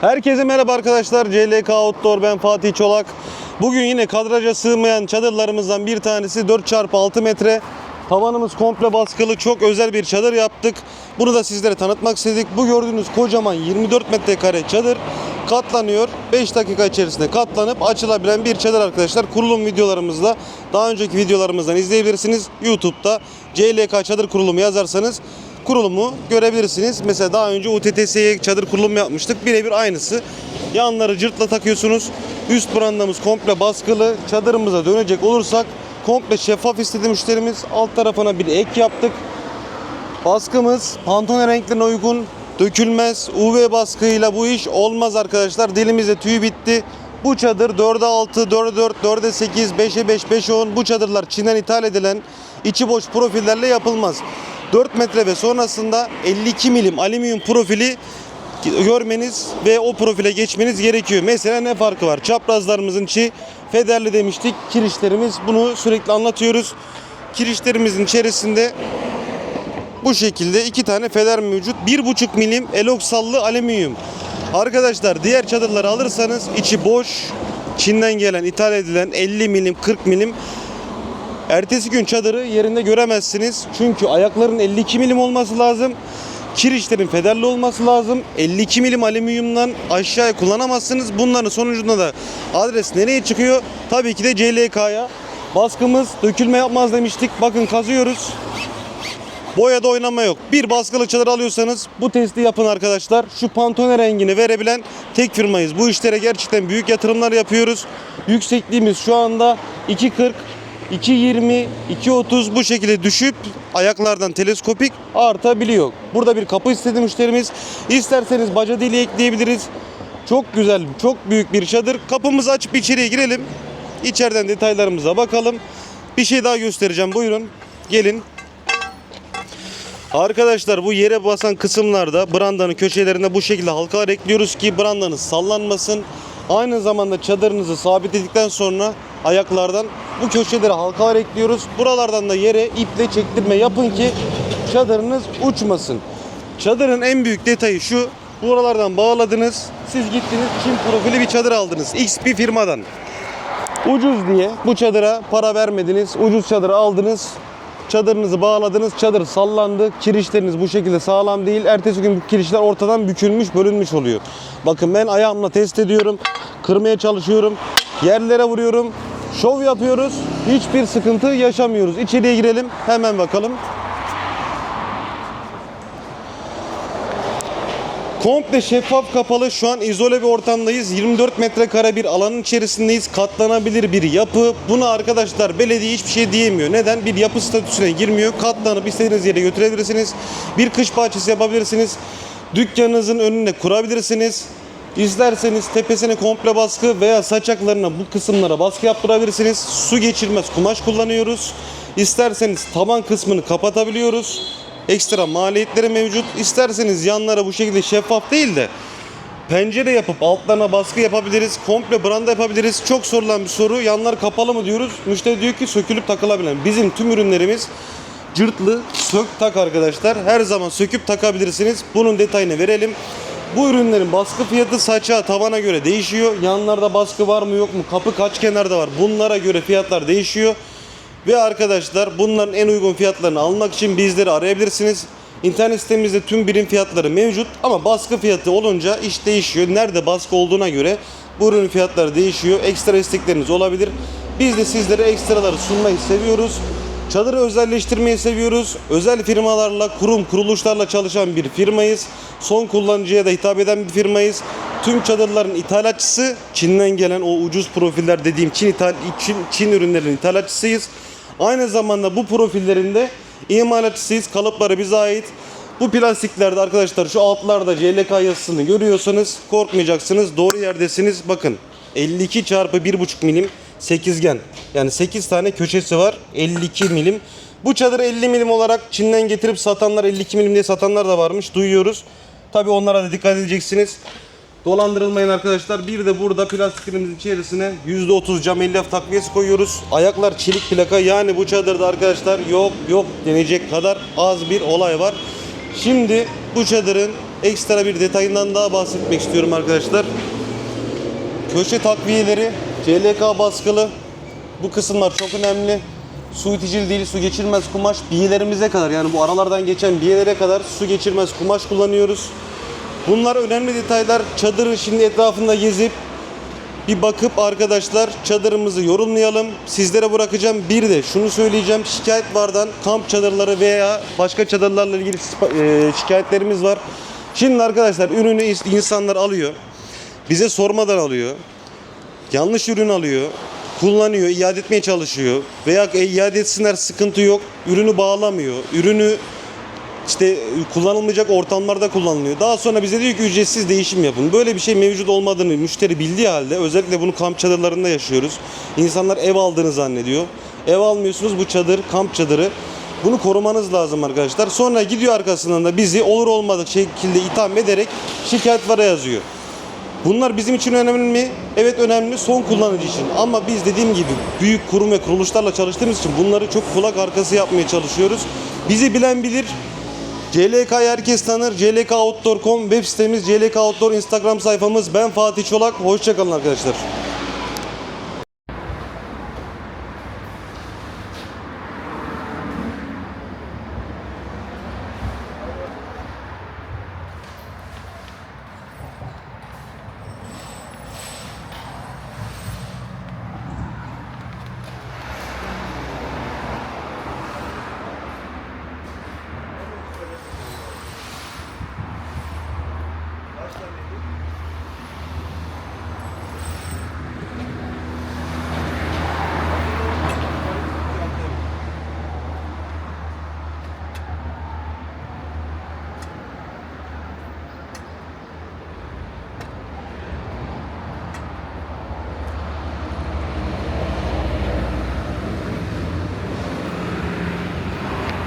Herkese merhaba arkadaşlar. CLK Outdoor ben Fatih Çolak. Bugün yine kadraja sığmayan çadırlarımızdan bir tanesi 4x6 metre. Tavanımız komple baskılı çok özel bir çadır yaptık. Bunu da sizlere tanıtmak istedik. Bu gördüğünüz kocaman 24 metrekare çadır katlanıyor. 5 dakika içerisinde katlanıp açılabilen bir çadır arkadaşlar. Kurulum videolarımızda daha önceki videolarımızdan izleyebilirsiniz. YouTube'da CLK çadır kurulumu yazarsanız kurulumu görebilirsiniz. Mesela daha önce UTTS'ye çadır kurulumu yapmıştık. Birebir aynısı. Yanları cırtla takıyorsunuz. Üst brandamız komple baskılı. Çadırımıza dönecek olursak komple şeffaf istedi müşterimiz. Alt tarafına bir ek yaptık. Baskımız pantone renklerine uygun, dökülmez. UV baskıyla bu iş olmaz arkadaşlar. Dilimizde tüy bitti. Bu çadır 4'e 6, 4'e 4, 4'e 8, 5'e 5, 5'e 10 bu çadırlar Çin'den ithal edilen içi boş profillerle yapılmaz. 4 metre ve sonrasında 52 milim alüminyum profili görmeniz ve o profile geçmeniz gerekiyor. Mesela ne farkı var? Çaprazlarımızın içi federli demiştik. Kirişlerimiz bunu sürekli anlatıyoruz. Kirişlerimizin içerisinde bu şekilde iki tane feder mevcut. 1,5 milim eloksallı alüminyum. Arkadaşlar diğer çadırları alırsanız içi boş. Çin'den gelen, ithal edilen 50 milim, 40 milim. Ertesi gün çadırı yerinde göremezsiniz. Çünkü ayakların 52 milim olması lazım. Kirişlerin federli olması lazım. 52 milim alüminyumdan aşağıya kullanamazsınız. Bunların sonucunda da adres nereye çıkıyor? Tabii ki de CLK'ya. Baskımız dökülme yapmaz demiştik. Bakın kazıyoruz. Boyada oynama yok. Bir baskılı çadır alıyorsanız bu testi yapın arkadaşlar. Şu pantone rengini verebilen tek firmayız. Bu işlere gerçekten büyük yatırımlar yapıyoruz. Yüksekliğimiz şu anda 2.40 2.20, 2.30 bu şekilde düşüp ayaklardan teleskopik artabiliyor. Burada bir kapı istedi müşterimiz. İsterseniz baca deliği ekleyebiliriz. Çok güzel, çok büyük bir çadır. Kapımızı açıp içeriye girelim. İçeriden detaylarımıza bakalım. Bir şey daha göstereceğim. Buyurun. Gelin. Arkadaşlar bu yere basan kısımlarda brandanın köşelerinde bu şekilde halkalar ekliyoruz ki brandanız sallanmasın. Aynı zamanda çadırınızı sabitledikten sonra ayaklardan bu köşelere halkalar ekliyoruz. Buralardan da yere iple çektirme yapın ki çadırınız uçmasın. Çadırın en büyük detayı şu. Buralardan bağladınız. Siz gittiniz Çin profili bir çadır aldınız. X bir firmadan. Ucuz diye bu çadıra para vermediniz. Ucuz çadırı aldınız. Çadırınızı bağladınız. Çadır sallandı. Kirişleriniz bu şekilde sağlam değil. Ertesi gün kirişler ortadan bükülmüş, bölünmüş oluyor. Bakın ben ayağımla test ediyorum. Kırmaya çalışıyorum. Yerlere vuruyorum. Şov yapıyoruz. Hiçbir sıkıntı yaşamıyoruz. İçeriye girelim. Hemen bakalım. Komple şeffaf kapalı şu an izole bir ortamdayız. 24 metrekare bir alanın içerisindeyiz. Katlanabilir bir yapı. Buna arkadaşlar belediye hiçbir şey diyemiyor. Neden? Bir yapı statüsüne girmiyor. Katlanıp istediğiniz yere götürebilirsiniz. Bir kış bahçesi yapabilirsiniz. Dükkanınızın önüne kurabilirsiniz. İsterseniz tepesine komple baskı veya saçaklarına bu kısımlara baskı yaptırabilirsiniz. Su geçirmez kumaş kullanıyoruz. İsterseniz taban kısmını kapatabiliyoruz ekstra maliyetleri mevcut. İsterseniz yanlara bu şekilde şeffaf değil de pencere yapıp altlarına baskı yapabiliriz. Komple branda yapabiliriz. Çok sorulan bir soru. Yanlar kapalı mı diyoruz. Müşteri diyor ki sökülüp takılabilen. Bizim tüm ürünlerimiz cırtlı sök tak arkadaşlar. Her zaman söküp takabilirsiniz. Bunun detayını verelim. Bu ürünlerin baskı fiyatı saça tavana göre değişiyor. Yanlarda baskı var mı yok mu? Kapı kaç kenarda var? Bunlara göre fiyatlar değişiyor. Ve arkadaşlar bunların en uygun fiyatlarını almak için bizleri arayabilirsiniz. İnternet sitemizde tüm birim fiyatları mevcut ama baskı fiyatı olunca iş değişiyor. Nerede baskı olduğuna göre bu ürünün fiyatları değişiyor. Ekstra istekleriniz olabilir. Biz de sizlere ekstraları sunmayı seviyoruz. Çadırı özelleştirmeyi seviyoruz. Özel firmalarla, kurum, kuruluşlarla çalışan bir firmayız. Son kullanıcıya da hitap eden bir firmayız. Tüm çadırların ithalatçısı, Çin'den gelen o ucuz profiller dediğim Çin, ithal, Çin, Çin ürünlerinin ithalatçısıyız. Aynı zamanda bu profillerinde imalatçısıyız. Kalıpları bize ait. Bu plastiklerde arkadaşlar şu altlarda CLK yazısını görüyorsanız korkmayacaksınız. Doğru yerdesiniz. Bakın 52 çarpı 1,5 milim sekizgen. Yani 8 tane köşesi var. 52 milim. Bu çadırı 50 milim olarak Çin'den getirip satanlar 52 milim diye satanlar da varmış. Duyuyoruz. Tabi onlara da dikkat edeceksiniz. Dolandırılmayın arkadaşlar. Bir de burada plastiklerimizin içerisine %30 cam elyaf takviyesi koyuyoruz. Ayaklar çelik plaka. Yani bu çadırda arkadaşlar yok yok denecek kadar az bir olay var. Şimdi bu çadırın ekstra bir detayından daha bahsetmek istiyorum arkadaşlar. Köşe takviyeleri CLK baskılı. Bu kısımlar çok önemli. Su iticil değil, su geçirmez kumaş biyelerimize kadar yani bu aralardan geçen biyelere kadar su geçirmez kumaş kullanıyoruz. Bunlar önemli detaylar. Çadırı şimdi etrafında gezip bir bakıp arkadaşlar çadırımızı yorumlayalım. Sizlere bırakacağım. Bir de şunu söyleyeceğim. Şikayet vardan kamp çadırları veya başka çadırlarla ilgili e, şikayetlerimiz var. Şimdi arkadaşlar ürünü ins- insanlar alıyor. Bize sormadan alıyor. Yanlış ürün alıyor. Kullanıyor, iade etmeye çalışıyor. Veya e, iade etsinler sıkıntı yok. Ürünü bağlamıyor. Ürünü işte kullanılmayacak ortamlarda kullanılıyor. Daha sonra bize diyor ki ücretsiz değişim yapın. Böyle bir şey mevcut olmadığını müşteri bildiği halde özellikle bunu kamp çadırlarında yaşıyoruz. İnsanlar ev aldığını zannediyor. Ev almıyorsunuz bu çadır kamp çadırı. Bunu korumanız lazım arkadaşlar. Sonra gidiyor arkasından da bizi olur olmadık şekilde itham ederek şikayet vara yazıyor. Bunlar bizim için önemli mi? Evet önemli son kullanıcı için. Ama biz dediğim gibi büyük kurum ve kuruluşlarla çalıştığımız için bunları çok kulak arkası yapmaya çalışıyoruz. Bizi bilen bilir. CLK'yı herkes tanır. CLKOutdoor.com web sitemiz, CLK Outdoor Instagram sayfamız. Ben Fatih Çolak. Hoşçakalın arkadaşlar.